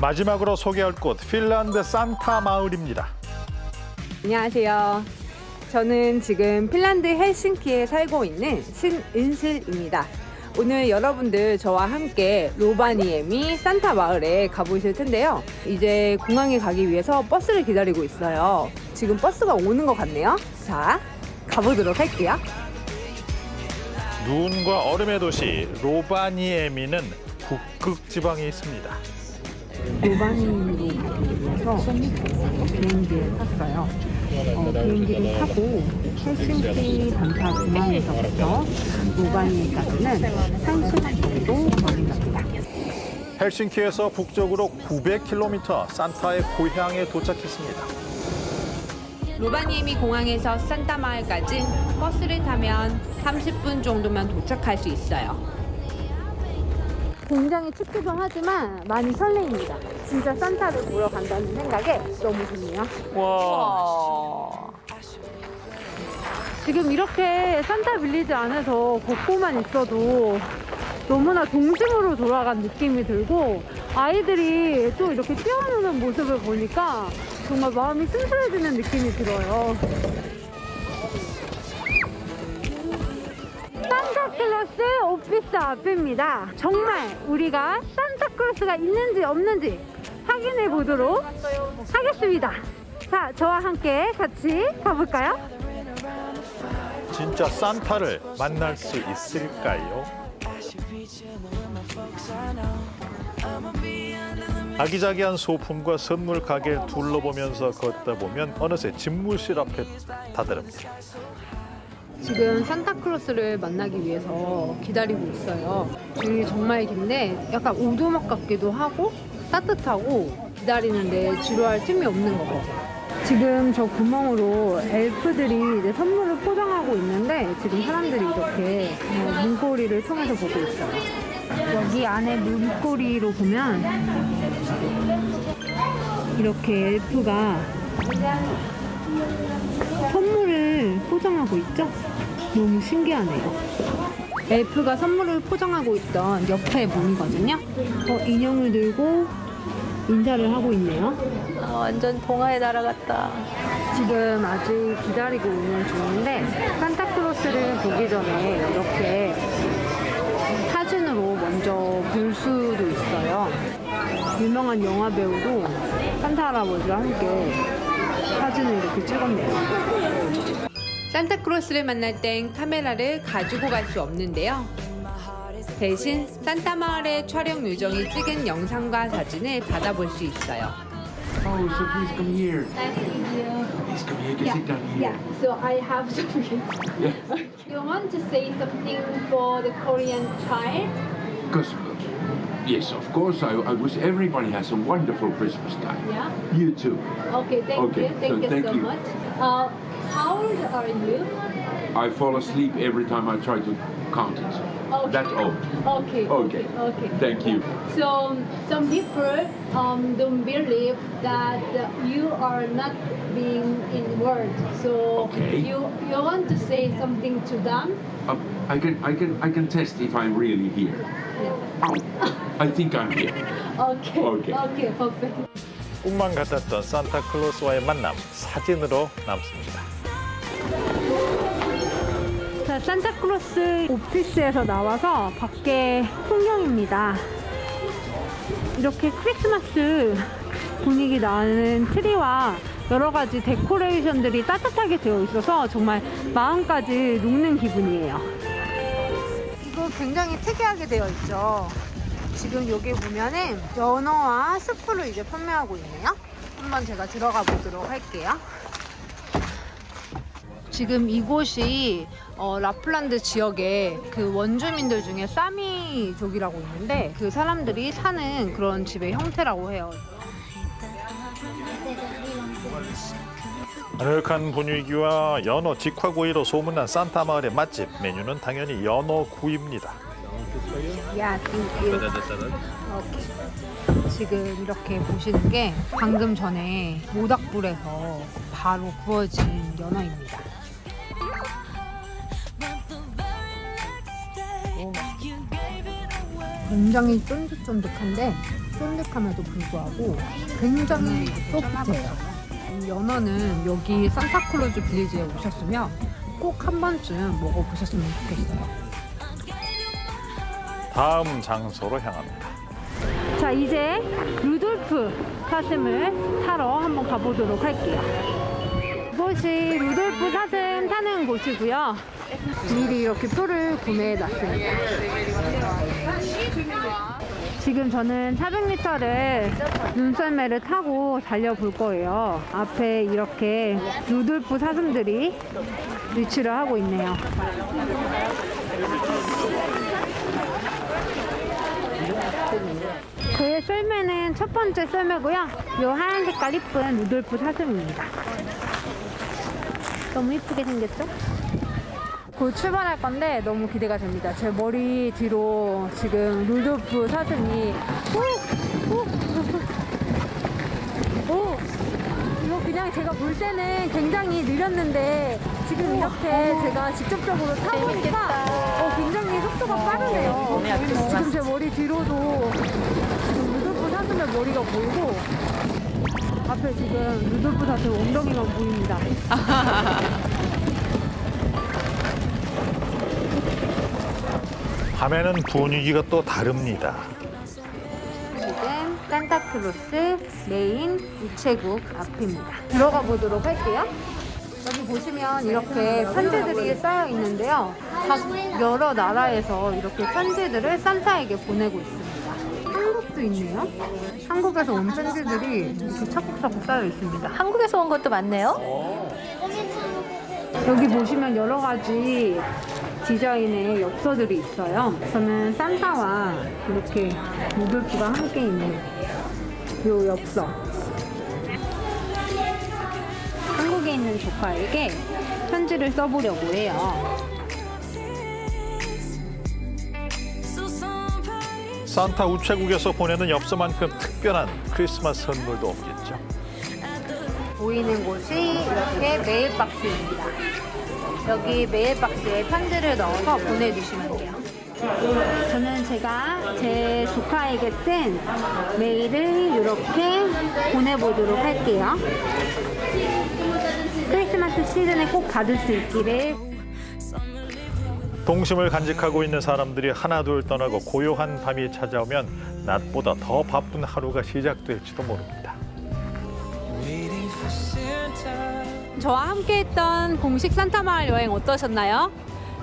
마지막으로 소개할 곳 핀란드 산타 마을입니다. 안녕하세요. 저는 지금 핀란드 헬싱키에 살고 있는 신은슬입니다. 오늘 여러분들 저와 함께 로바니에미 산타 마을에 가보실 텐데요. 이제 공항에 가기 위해서 버스를 기다리고 있어요. 지금 버스가 오는 것 같네요. 자, 가보도록 할게요. 눈과 얼음의 도시 로바니에미는 북극 지방에 있습니다. 가기 위해서 비행기를 탔어요. 어, 비행기를 타고 헬싱키 단타 공항에서부터 로바니에까지는 1시간 정도 걸린답니다. 헬싱키에서 북쪽으로 900km 산타의 고향에 도착했습니다. 로바니에미 공항에서 산타 마을까지 버스를 타면 30분 정도면 도착할 수 있어요. 굉장히 춥기도 하지만 많이 설레입니다. 진짜 산타를 보러 간다는 생각에 너무 좋네요. 와. 지금 이렇게 산타 빌리지 안에서 걷고만 있어도 너무나 동심으로 돌아간 느낌이 들고 아이들이 또 이렇게 뛰어노는 모습을 보니까 정말 마음이 슴슴해지는 느낌이 들어요. 산타클로스 오피스 앞입니다. 정말 우리가 산타클로스가 있는지 없는지 확인해 보도록 하겠습니다. 자, 저와 함께 같이 가볼까요? 진짜 산타를 만날 수 있을까요? 아기자기한 소품과 선물 가게를 둘러보면서 걷다 보면 어느새 집무실 앞에 다다릅니다. 지금 산타클로스를 만나기 위해서 기다리고 있어요. 줄이 정말 긴데 약간 오두막 같기도 하고 따뜻하고 기다리는데 지루할 틈이 없는 것 같아요. 지금 저 구멍으로 엘프들이 이제 선물을 포장하고 있는데 지금 사람들이 이렇게 어, 문고리를 통해서 보고 있어요. 여기 안에 문고리로 보면 이렇게 엘프가 선물을 포장하고 있죠? 너무 신기하네요. 엘프가 선물을 포장하고 있던 옆에 문이거든요. 어, 인형을 들고 인사를 하고 있네요. 아, 완전 동화의 나라 같다. 지금 아직 기다리고 있는 중인데 산타클로스를 보기 전에 이렇게 사진으로 먼저 볼 수도 있어요. 유명한 영화 배우도 산타 할아버지와 함께 사진을 이렇게 찍었네요. 산타클로스를 만날 땐 카메라를 가지고 갈 수 없는데요. 대신 산타 마을의 촬영 요정이 찍은 영상과 사진을 받아볼 수 있어요. Oh, so please come here. Please come here. You can sit down here. So I have something. You want to say something for the Korean child? Because, yes, of course, I, I wish everybody has a wonderful Christmas time. Yeah. You too. Okay, thank Okay, you. Thank so you thank so you. much. Uh, how old are you? I fall asleep every time I try to count it. Okay. That old. Okay. Okay. Okay. Thank you. So um, some people um, don't believe that you are not being in word. So Okay. you you want to say something to them? Um, I can, I can, I can test if I'm really here. Yeah. Oh, I think I'm here. Okay. Okay. Okay. Perfect. 꿈만 같았던 산타클로스와의 만남 사진으로 남습니다. 자, 산타클로스 오피스에서 나와서 밖에 풍경입니다. 이렇게 크리스마스 분위기 나는 트리와 여러 가지 데코레이션들이 따뜻하게 되어 있어서 정말 마음까지 녹는 기분이에요. 이거 굉장히 특이하게 되어 있죠. 지금 여기 보면은 연어와 스프를 이제 판매하고 있네요. 한번 제가 들어가 보도록 할게요. 지금 이곳이 어, 라플란드 지역의 그 원주민들 중에 사미족이라고 있는데 그 사람들이 사는 그런 집의 형태라고 해요. 아늑한 분위기와 연어 직화구이로 소문난 산타 마을의 맛집 메뉴는 당연히 연어 구이입니다. 야, 지금 이렇게 보시는 게 방금 전에 모닥불에서 바로 구워진 연어입니다. 굉장히 쫀득쫀득한데 쫀득함에도 불구하고 굉장히 소프트해요. 이 연어는 여기 산타클로즈 빌리지에 오셨으면 꼭 한 번쯤 먹어보셨으면 좋겠어요. 다음 장소로 향합니다. 자 이제 루돌프 사슴을 타러 한번 가보도록 할게요. 이곳이 루돌프 사슴 타는 곳이고요. 미리 이렇게 표를 구매해 놨습니다. 지금 저는 400m를 눈썰매를 타고 달려볼 거예요. 앞에 이렇게 루돌프 사슴들이 위치를 하고 있네요. 그의 썰매는 첫 번째 썰매고요. 요 하얀 색깔 이쁜 루돌프 사슴입니다. 너무 이쁘게 생겼죠? 곧 출발할 건데 너무 기대가 됩니다. 제 머리 뒤로 지금 루돌프 사슴이 오! 오! 오! 이거 그냥 제가 볼 때는 굉장히 느렸는데 지금 이렇게 제가 직접적으로 타보니까 어, 굉장히 속도가 빠르네요. 지금 제 머리 뒤로도 지금 루돌프 사슴의 머리가 보이고 앞에 지금 루돌프 사슴 엉덩이가 보입니다. 밤에는 분위기가 또 다릅니다. 지금 산타크로스 메인 우체국 앞입니다. 들어가 보도록 할게요. 여기 보시면 이렇게 편지들이 쌓여 있는데요. 각 여러 나라에서 이렇게 편지들을 산타에게 보내고 있습니다. 한국도 있네요. 한국에서 온 편지들이 이렇게 차곡차곡 쌓여 있습니다. 한국에서 온 것도 많네요. 여기 보시면 여러 가지 디자인의 엽서들이 있어요. 저는 산타와 이렇게 루돌프가 함께 있는 이 엽서. 한국에 있는 조카에게 편지를 써보려고 해요. 산타 우체국에서 보내는 엽서만큼 특별한 크리스마스 선물도 없겠죠. 보이는 곳이 이렇게 메일 박스입니다. 여기 메일 박스에 편지를 넣어서 보내주시면 돼요. 저는 제가 제 조카에게 쓴 메일을 이렇게 보내보도록 할게요. 크리스마스 시즌에 꼭 받을 수 있기를 동심을 간직하고 있는 사람들이 하나둘 떠나고 고요한 밤이 찾아오면 낮보다 더 바쁜 하루가 시작될지도 모릅니다. 저와 함께했던 공식 산타마을 여행 어떠셨나요?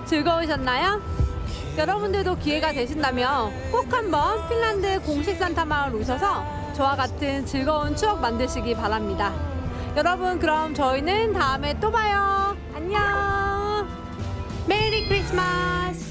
즐거우셨나요? 여러분들도 기회가 되신다면 꼭 한번 핀란드 공식 산타마을 오셔서 저와 같은 즐거운 추억 만드시기 바랍니다. 여러분 그럼 저희는 다음에 또 봐요. 안녕. Christmas!